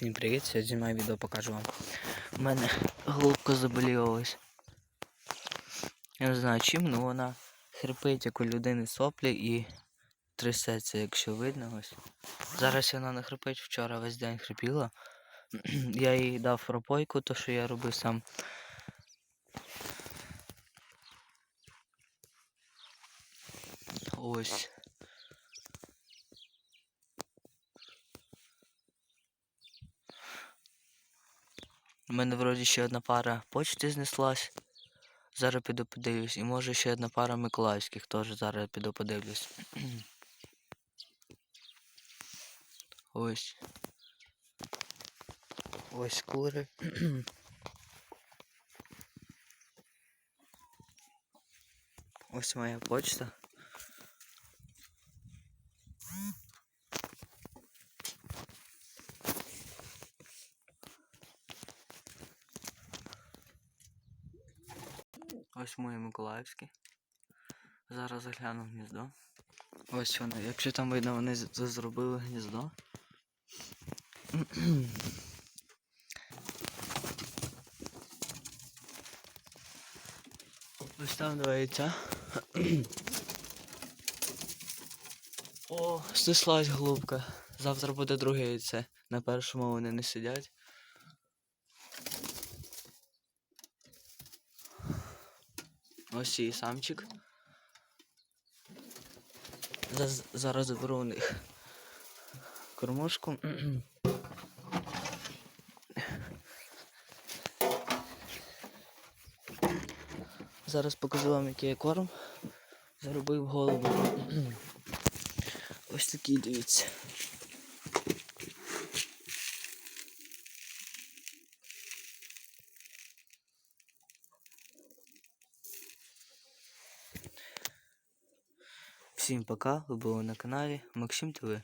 Всім привіт, сьогодні знімаю відео покажу вам. У мене голубка заболіла. Я не знаю чим, але вона хрипить, як у людини соплі і трясеться, якщо видно ось. Зараз вона не хрипить, вчора весь день хрипіла. Я їй дав пропойку, то що я робив сам. Ось. У мене вроді ще одна пара почти знеслась. Зараз піду подивлюсь. І може ще одна пара миколаївських теж зараз піду подивлюсь. Ось. Ось кури. Ось моя почта. Ось моє Миколаївське. Зараз загляну в гніздо. Ось воно. Якщо там видно, вони зробили гніздо. Ось там два яйця. О, снеслась голубка. Завтра буде друге яйце. На першому вони не сидять. Ось і самчик. Зараз заберу у них кормушку. Зараз покажу вам, який я корм заробив голову. Ось такий, дивіться. Всім пока, ви були на каналі Максим ТВ.